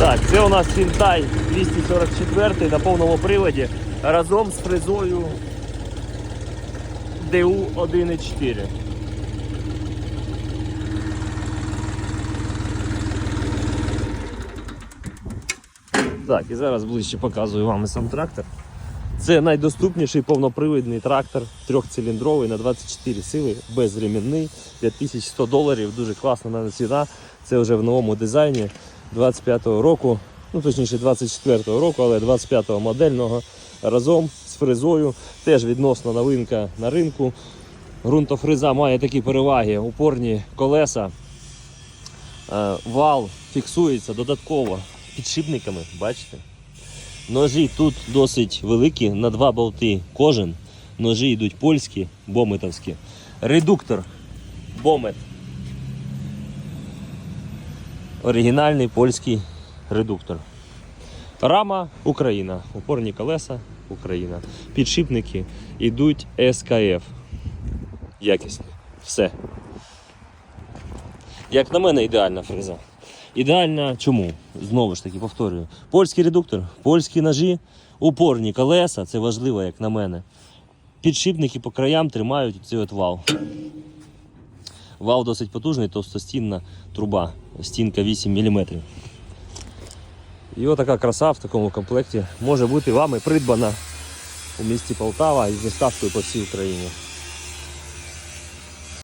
Це у нас Сінтай 244 на повному приводі разом з фрезою ДУ 1.4. Так, і зараз ближче показую вам і сам трактор. Це найдоступніший повнопривідний трактор трьохциліндровий на 24 сили, безремінний, 5100 доларів, дуже класна ціна. Це вже в новому дизайні 25-го року, ну точніше 24-го року, але 25-го модельного разом з фрезою. Теж відносно новинка на ринку. Ґрунтофреза має такі переваги: упорні колеса, е, вал фіксується додатково підшипниками, бачите? Ножі тут досить великі, на два болти кожен. Ножі йдуть польські, бометовські. Редуктор бомет. Оригінальний польський редуктор. Рама Україна. Упорні колеса Україна. Підшипники йдуть СКФ. Якісні. Все. Як на мене, ідеальна фреза. Ідеальна чому? Знову ж таки повторюю. Польський редуктор, польські ножі, упорні колеса, це важливо, як на мене. Підшипники по краям тримають цей от вал. Вал досить потужний, товстостінна труба, стінка 8 мм. І отака краса в такому комплекті може бути вами придбана у місті Полтава із доставкою по всій Україні.